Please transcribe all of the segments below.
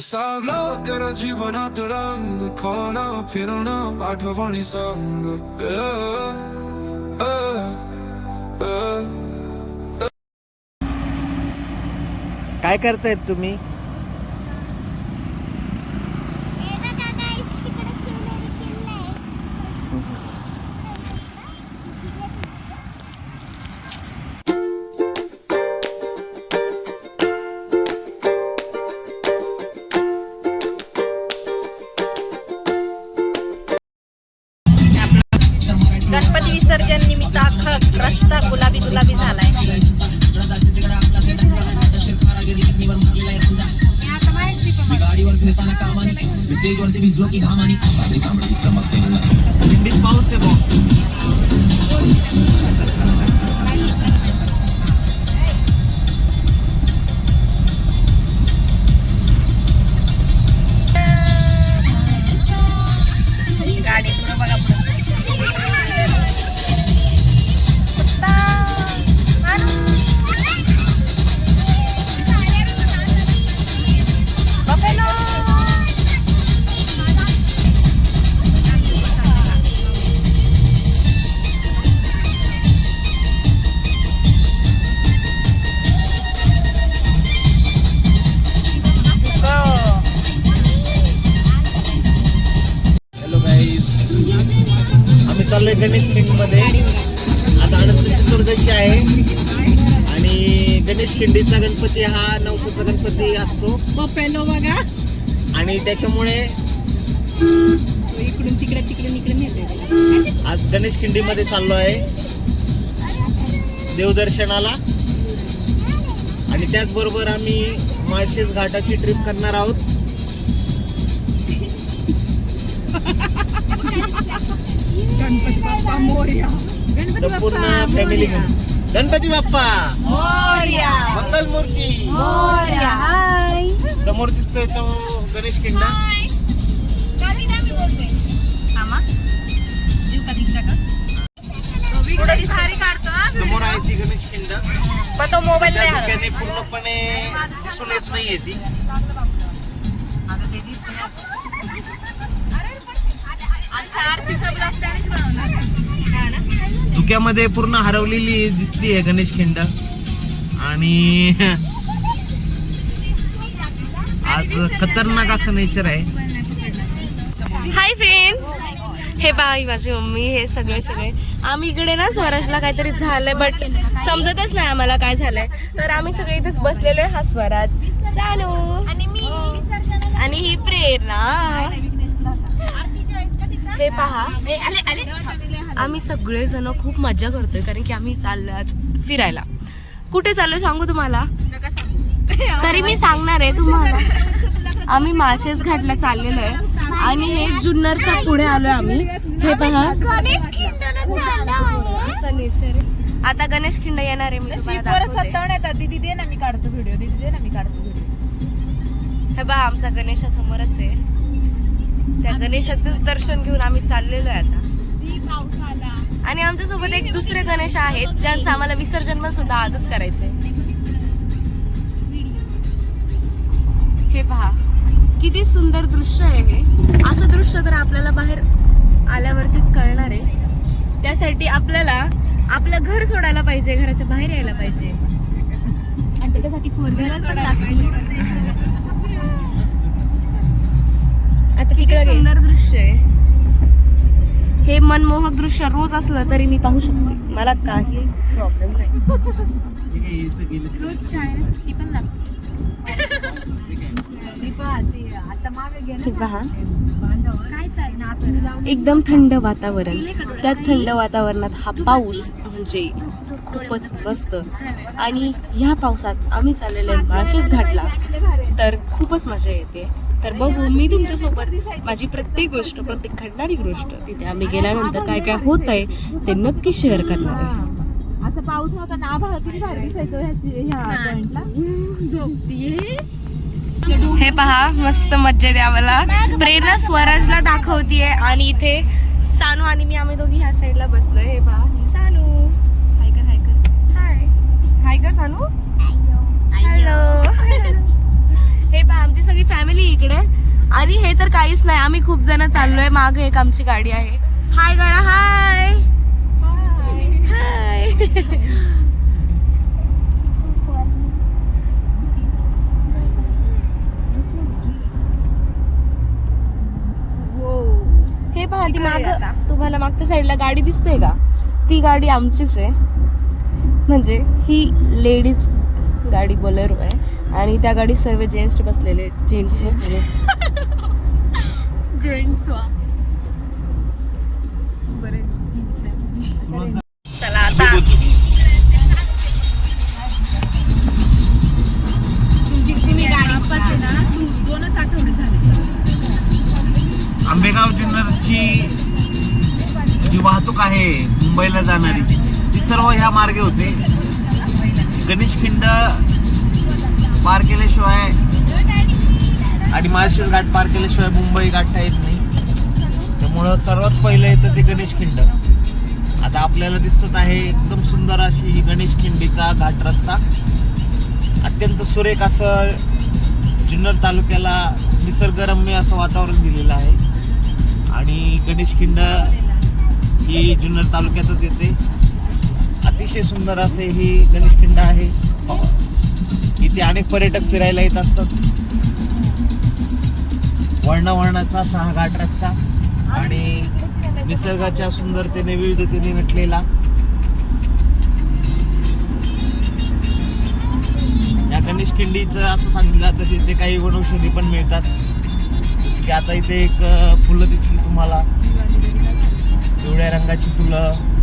सावलो तेरा जीवनात रंग खाणं फिरणं आठवणी संग काय करतायत तुम्ही? विसर्जन निमित्त अख्खा रस्ता गुलाबी गुलाबी झालाय. दिंडीत पाऊस आहे नवसाचा गणपती असतो. बफेलो बघा. आणि त्याच्यामुळे तो इकडून तिकडे तिकडून इकडे नेते आज गणेश खिंडीमध्ये चाललो आहे. देवदर्शनाला. आणि त्याचबरोबर आम्ही माळशेज घाटाची ट्रिप करणार आहोत. गणपती बाप्पा मोर्या. संपूर्ण बाप्पा फॅमिली गणपती बाप्पा. मोर्या. मंगल मूर्ती मोर्या. हाय. समोर दिसतोय तो गणेश खिंड. थांबा. देऊ का दीक्षा का? पुढं दिसतो काढतो हा समोर आहे ती गणेश खिंड. पण तो मोबाईल नाही पूर्णपणे दिसून येत नाहीये ती. आरतीचा ब्लॉग त्यानेच बनवला. हा ना? धुक्यामध्ये पूर्ण हरवलेली दिसतीये गणेश खिंड. आणि आज खतरनाक असं नेचर आहे. हाय फ्रेंड्स हे बाई माझी मम्मी हे सगळे सगळे. आम्ही इकडे ना स्वराजला काहीतरी झालंय बट समजतच नाही आम्हाला काय झालंय. तर आम्ही सगळे इथेच बसलेलो आहे हा स्वराज. चालू. आणि मी. विसर्जनाला आणि ही प्रेरणा आरतीच्या वेळेस का तिथं? हे पहा. आम्ही सगळे जण खूप मजा करतोय कारण की आम्ही चाललोय आज फिरायला. कुठे चाललोय सांगू तुम्हाला? तरी मी सांगणार आहे तुम्हाला. आम्ही माळशेज घाटला चाललेलो आहे. आणि हे जुन्नरच्या पुढे आलोय आम्ही. हे पहा. चालला आता गणेश खिंड येणार आहे मी दीदी दे ना मी काढतो व्हिडिओ दीदी दे ना मी काढतो व्हिडिओ हे पहा आमचा गणेशा समोरच आहे. त्या गणेशाचंच दर्शन घेऊन आम्ही चाललेलो आहे आता. आणि आमच्यासोबत एक दुसरे गणेश आहेत ज्यांचं आम्हाला विसर्जन पण सुद्धा आजच करायचंय. हे पहा किती सुंदर दृश्य आहे हे. असं दृश्य तर आपल्याला बाहेर आल्यावरतीच कळणार आहे त्यासाठी आपल्याला आपलं घर सोडायला पाहिजे घराच्या बाहेर यायला पाहिजे. आणि त्याच्यासाठी फोर व्हीलर पण लागते सुंदर दृश्य आहे. हे मनमोहक दृश्य रोज असलं तरी मी पाहू शकते. मला काही प्रॉब्लेम नाही. रोज शाळेला सुट्टी पण लागते. हे एकदम थंड वातावरण. त्या थंड वातावरणात हा पाऊस म्हणजे खूपच मस्त. आणि ह्या पावसात आम्ही चाललेलो आहे माळशेज घाटला तर खूपच मजा येते. तर बघू मी तुमच्यासोबत माझी प्रत्येक गोष्ट प्रत्येक घडणारी गोष्ट तिथे आम्ही गेल्यानंतर काय काय होत आहे ते नक्की शेअर करणार आहे. असं पाऊस होता ना आभाळ किती भारी दिसायचं ह्या ह्या पॉइंटला हे पहा मस्त मज्जा द्या मला प्रेरणा स्वराजला दाखवतीये आणि इथे सानू आणि मी आम्ही दोघी ह्या साईडला बसलोय. हे पहा ही सानू. हाय कर हाय कर हाय हाय कर सानू? फॅमिली आणि हे तर काहीच नाही आम्ही खूप जण चाललोय. मागे एक आमची गाडी आहे. हाय करा हाय हाय हे पहा ती माग तुम्हाला मागच्या साईडला गाडी दिसते का? ती गाडी आमचीच आहे. म्हणजे ही लेडीज गाडी बोलेरो आहे. आणि त्या गाडीत सर्व जेंट्स बसलेले जेंट्स बसलेले जेंट्स चला आता. तुम्ही गाडी दोनच आठवडे झाले. आंबेगाव जुन्नरची जी वाहतूक आहे मुंबईला जाणारी ती सर्व ह्या मार्गे होते. केल्याशिवाय आणि माळशेज घाट पार केल्याशिवाय मुंबई गाठता येत नाही. त्यामुळं सर्वात पहिलं येतं ते गणेश खिंड. आता आपल्याला दिसत आहे एकदम सुंदर अशी ही गणेश खिंडीचा घाट रस्ता. अत्यंत सुरेख असं जुन्नर तालुक्याला निसर्गरम्य असं वातावरण दिलेलं आहे. आणि गणेश खिंड ही जुन्नर तालुक्यातच येते. अतिशय सुंदर असे ही गणेश खिंड आहे. इथे अनेक पर्यटक फिरायला येत असतात. वर्णावर्णाचा असा घाट रस्ता आणि निसर्गाच्या सुंदरतेने विविधतेने नटलेला. या गणेश खिंडीचं असं सांगितलं जातं की इथे काही वनौषधी पण मिळतात. जसं की आता इथे एक फुलं दिसली तुम्हाला. पिवळ्या रंगाची फुलं.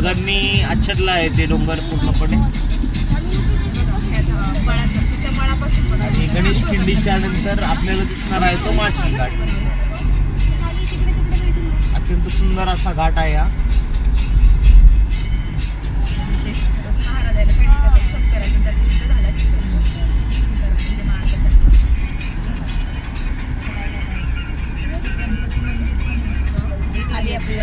ढगांनी आच्छादला आहे ते डोंगर पूर्णपणे. आणि गणेश खिंडीच्या नंतर आपल्याला दिसणार आहे तो माळशी घाट. अत्यंत सुंदर असा घाट आहे हा. आपली सांगितलं ते शंकराचं त्याचं युद्ध झालं शंकर म्हणजे महाराजाचं. गणपती मंदिर पण होतं. आली आपली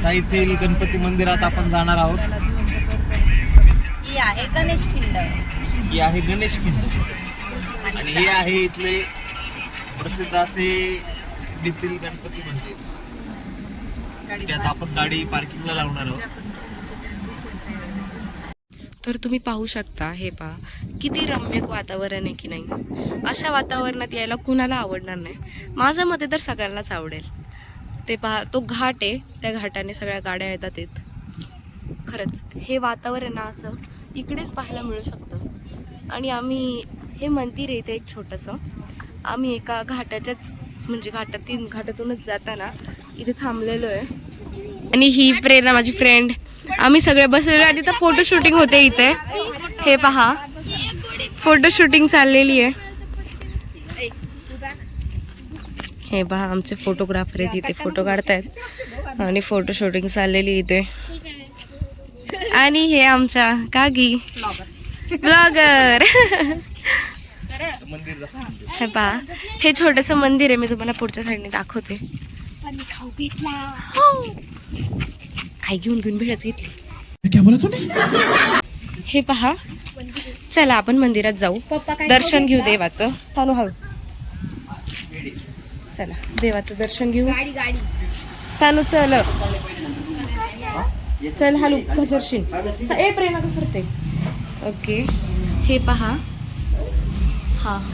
आता इथे गणपती मंदिरात आपण जाणार आहोत. ही आहे गणेश खिंड. ही आहे गणेश खिंड. आणि हे आहे इथले प्रसिद्ध असे नितील गणपती मंदिर. त्यात आपण गाडी पार्किंगला लावणार आहोत. तर तुम्ही पाहू शकता हे पहा किती रम्य वातावरण आहे की नाही? अशा वातावरणात यायला कुणाला आवडणार नाही? माझ्या मते तर सगळ्यांनाच आवडेल. ते पहा तो घाट आहे त्या घाटाने सगळ्या गाड्या येतात येत खरंच हे वातावरण असं इकडेच पाहायला मिळू शकतं. आणि आम्ही हे मंदिर आहे इथे एक छोटंसं. आम्ही एका घाटाच्याच म्हणजे घाटातून घाटातूनच जाताना इथे थांबलेलो आहे. आणि ही प्रेरणा माझी फ्रेंड आम्ही सगळे बसलेलो आणि तर फोटो शूटिंग होते इथे. हे पहा फोटो शूटिंग चाललेली आहे. हे पहा आमचे फोटोग्राफर आहेत इथे फोटो काढतायत. आणि फोटो शूटिंग चाललेली इथे. आणि हे आमच्या कागी ब्लॉगर हे पहा हे छोटस मंदिर आहे मी तुम्हाला पुढच्या साईडने दाखवते. हो. काय घेऊन घेऊन भेटच घेतली. हे पहा चला आपण मंदिरात जाऊ. दर्शन घेऊ देवाचं. सांगू हळू. चला देवाचं दर्शन घेऊ. गाडी गाडी. सानू चल. चल हॅलो घसरशील. स- ए प्रेरणा घसरते. ओके. हे पहा. हा.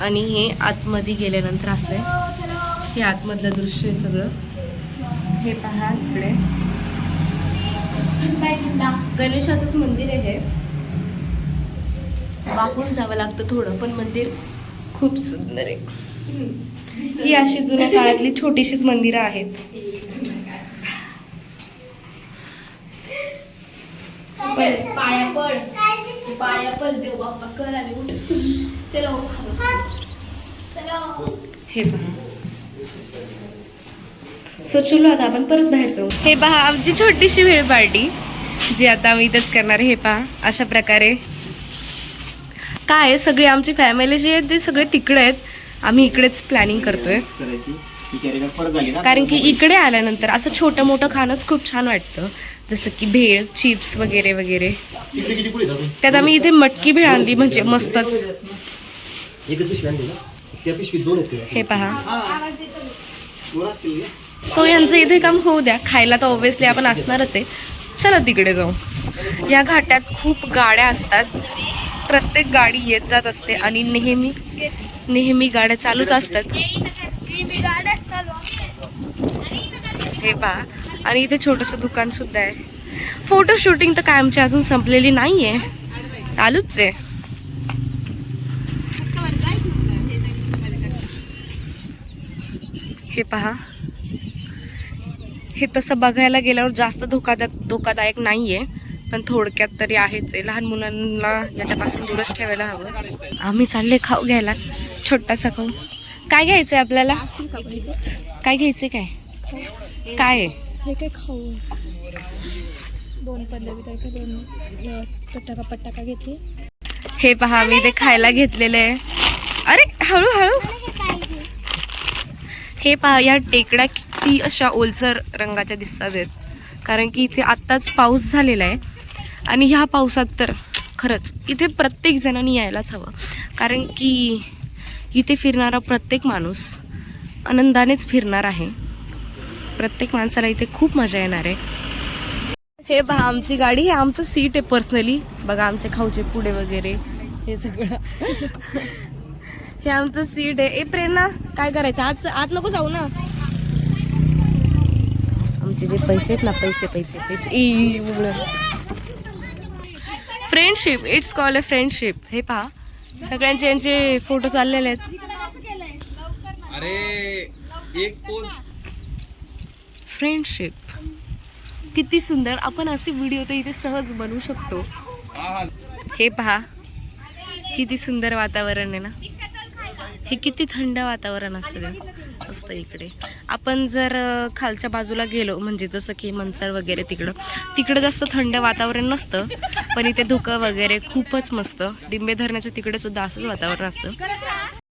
आणि हे आतमध्ये गेल्यानंतर असं आहे. हे आतमधलं दृश्य आहे सगळं. हे पहा इकडे. गणेशाचंच मंदिर आहे हे. वाकून जावं लागतं थोडं पण मंदिर खूप सुंदर आहे. ही अशी जुन्या काळातली छोटीशीच मंदिरं आहेत. हे पहा. सो चलो आता आपण परत बाहेर जाऊ. हे पहा आमची छोटीशी भेळ पार्टी जी आता आम्ही इथेच करणार आहे. हे पहा अशा प्रकारे काय आहे, सगळे आमची फॅमिली जी आहे ते सगळे तिकडे आहेत. आम्ही इकडेच प्लॅनिंग करतोय. कारण की इकडे आल्यानंतर असं छोटं मोठं खाणंच खूप छान वाटतं. जसं की भेळ चिप्स वगैरे वगैरे. त्यात आम्ही इथे मटकी भेळ आणली म्हणजे मस्तच. हे पहा? सो यांचं इथे काम होऊ द्या. खायला तर ऑब्व्हियसली आपण असणारच आहे. चला तिकडे जाऊ. या घाटात खूप गाड्या असतात. प्रत्येक गाडी येत जात असते आणि नेहमी नेहमी गाड्या चालूच असतात. हे पहा. आणि इथे छोटंसं दुकान सुद्धा आहे. फोटो शूटिंग तर काय आमची अजून संपलेली नाही आहे चालूच आहे. हे पहा. हे तसं बघायला गेल्यावर जास्त धोकादायक धोकादायक नाही आहे पण थोडक्यात तरी आहेच आहे. लहान मुलांना याच्यापासून दूरच ठेवायला हवं. आम्ही चालले खाऊ घ्यायला. छोटासा खाऊ. काय घ्यायचं आहे आपल्याला? काय घ्यायचं काय? काय आहे? हे काय खाऊ? दोन पंजाबी काय का दोन पटाका पटाका घेतली. हे पहा मी ते खायला घेतलेलं आहे. अरे हळूहळू. हे पहा या टेकड्या किती अशा ओलसर रंगाच्या दिसतात आहेत. कारण की इथे आत्ताच पाऊस झालेला आहे. आणि ह्या पावसात तर खरंच इथे प्रत्येक जणांनी यायलाच हवं. कारण की इथे फिरणारा प्रत्येक माणूस आनंदानेच फिरणार आहे. प्रत्येक माणसाला इथे खूप मजा येणार आहे. हे बघा आमची गाडी हे आमचं सीट आहे पर्सनली बघा आमचे खाऊचे पुढे वगैरे हे सगळं. हे आमचं सीट आहे. ए प्रेरणा काय करायचं? आज आज नको जाऊ ना. आमचे जे पैसे आहेत ना पैसे पैसे पैसे. Friendship it's call a friendship हे पहा. सगळ्यांचे यांचे फोटो चाललेले आहेत. अरे एक फ्रेंडशिप किती सुंदर. आपण असे व्हिडिओ तर इथे सहज बनवू शकतो. हे पहा. किती सुंदर वातावरण आहे ना. हे किती थंड वातावरण असतं. असतं इकडे. आपण जर खालच्या बाजूला गेलो म्हणजे जसं की मनसर वगैरे तिकडं तिकडं जास्त थंड वातावरण नसतं पण इथे धुकं वगैरे खूपच मस्त. डिंबे धरणाच्या तिकडे सुद्धा असंच वातावरण असतं.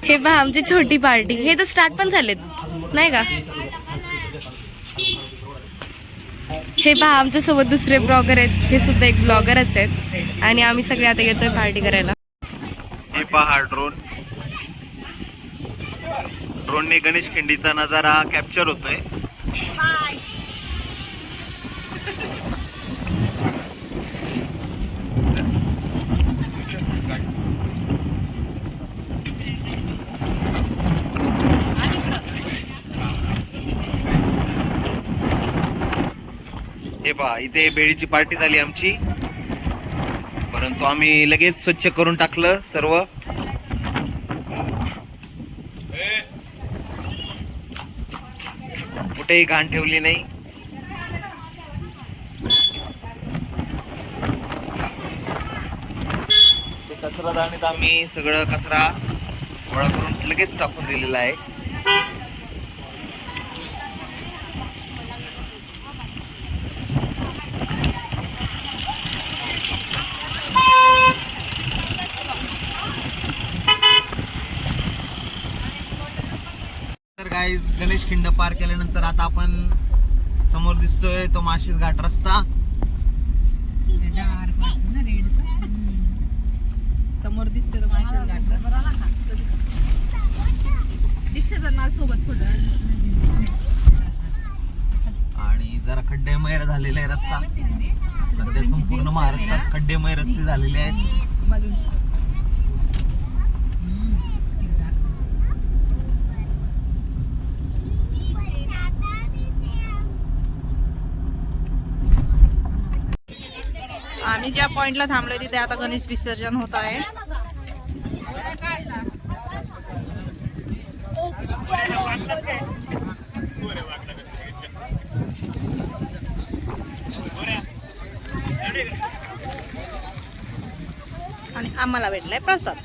हे पहा आमची छोटी पार्टी. हे तर स्टार्ट पण झालेत नाही का? हे पहा आमच्यासोबत दुसरे ब्लॉगर आहेत. हे सुद्धा एक ब्लॉगरच आहेत. आणि आम्ही सगळे आता येतोय पार्टी करायला. हे पहा ड्रोन ड्रोनने गणेश खिंडीचा नजारा कॅप्चर होतोय. हे पहा इथे बेडीची पार्टी झाली आमची. परंतु आम्ही लगेच स्वच्छ करून टाकलं सर्व. कुठेही घाण ठेवली नाही. ते कचरा दाणीत आम्ही सगळं कचरा गोळा करून लगेच टाकून दिलेला आहे तर गाईज गणेश खिंड पार केल्यानंतर आता आपण समोर दिसतोय तो माशिस घाट रस्ता. समोर दिसतोय तो घाट नाल सोबत आणि जरा खड्डेमय झालेला आहे रस्ता. सध्या संपूर्ण महाराष्ट्रात खड्डेमय रस्ते झालेले आहेत. आम्ही ज्या पॉइंटला थांबलोय तिथे आता गणेश विसर्जन होत आहे. आणि आम्हाला भेटलाय प्रसाद.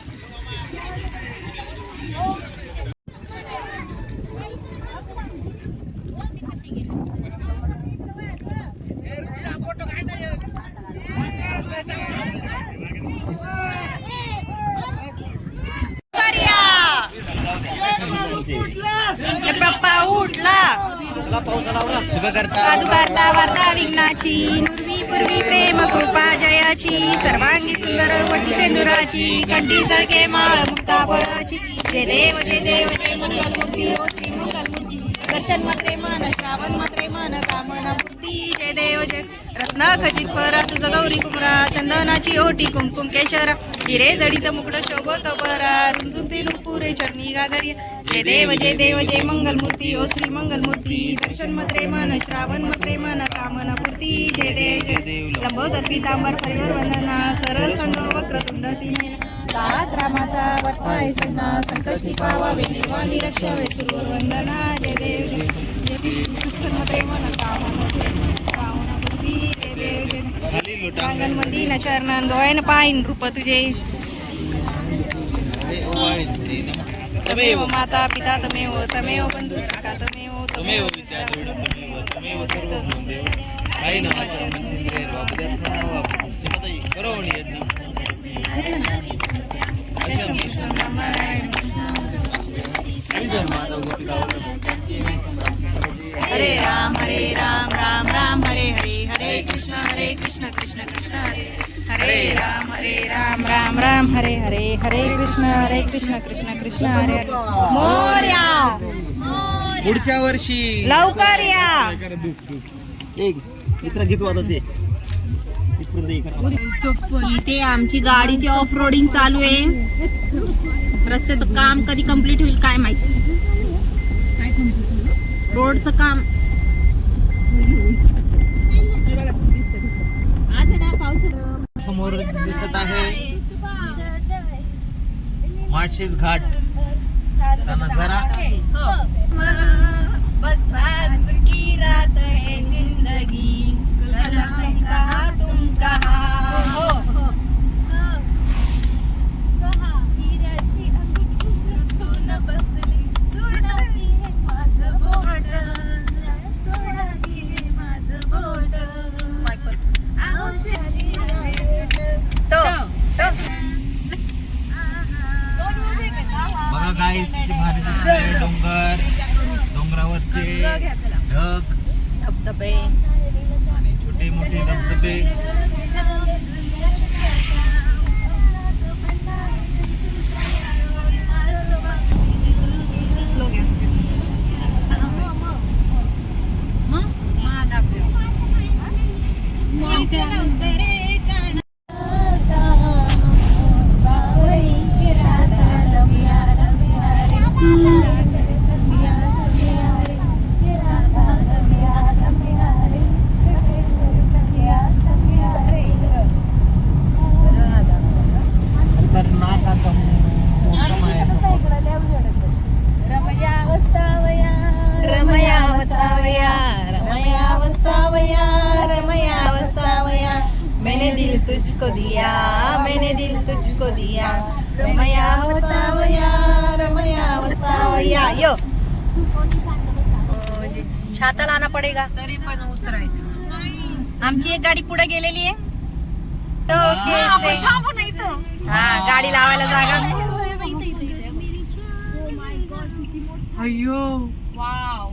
जयाची. नुर्वी पूर्वी प्रेम कृपा जयाची. सर्वांगी सुंदर वटी सेंदुराची. कंठी तळके माळ मुक्ता फळाची जय देव जय देव जय मंगल मूर्ती ओ श्री मंगल मूर्ती दर्शन मात्रे मन श्रावण मात्रे मन कामना मूर्ती जय देव जय. रत्न खचित परत जगौरी गौरी कुमरा. चंदनाची ओटी कुमकुम केशर. हिरे जडित मुकड शोभत बरा रुंजुते नुपुरे चरणी गागरी जय देव जय देव जय मंगल मूर्ती ओ श्री मंगल मूर्ती दर्शन मत्रे मन श्रावण मत्रे मन कामना पूर्ती जय देव जय देव लंबोदर पितांबर परिवर वंदना सरळ संग वक्रतुंड तिने दास रामाचा वटवाय संना संकष्टी पावावे निर्वाणी रक्षावे सुरवर वंदना जय देव जय दर्शन मत्रे मन कामना कामना पूर्ती जय देव जय देव. खाली लोटा प्रांगण मंदिर चरणान दोयन पायन रूप तुझे. तमेव. माता पिता तमेव तमेव बंधू सखा तमेव त्वमेव विद्या देवडं त्वमेव त्वमेव सर्वं देव काही नामाचं मनसेंद्रिय वापद्यात्मना वापरू सुमतई करोणी यज्ञ. हरे राम हरे राम राम राम हरे हरे हरे कृष्ण हरे कृष्ण कृष्ण कृष्ण हरे. हरे राम हरे राम राम राम हरे हरे हरे कृष्ण हरे कृष्ण कृष्ण कृष्ण हरे हरे. मोर्या! पुढच्या वर्षी. लवकर या! मित्र ते. इथे आमची गाडीची ऑफ रोडिंग चालू आहे. रस्त्याचं काम कधी कंप्लीट होईल काय माहिती? रोडचं काम. आज आहे ना पाऊस समोर दिसत आहे. माळशेज घाट. चा नजारा बस आज की रात है जिंदगी. कहा तुम कहा हो हो तो तो बघा गाईस किती भारी दिसतंय. डोंगर डोंगरावरचे ढग. धबधबे. आणि छोटे मोठे धबधबे. ఆకాశం असा मोसम आहे मैंने दिल तुझको दिया मैंने दिल तुझको दिया रमयावस्तावया रमयावस्तावया यो छाता लाना पडेगा तरी पण उतरायचं आमची एक गाडी पुढे गेलेली आहे तो कैसे हा गाडी लावायला जागा नाही. वाव.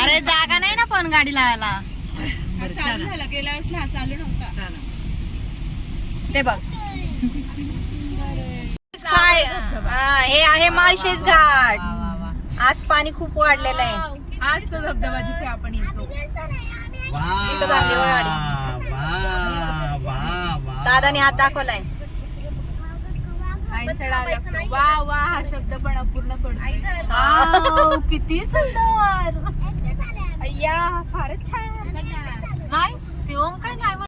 अरे जागा नाही ना पण गाडी लावायला. ते बघ. काय हा, हे आहे माळशेज घाट. आज पाणी खूप वाढलेलं आहे. आज तो धबधबा जिथे आपण येतो. इथं दादाने हात दाखवलाय. वा वा हा शब्द पण अपूर्ण पडतो किती सुंदर. अय्या फारच छान. नाही ते ओम काय नाही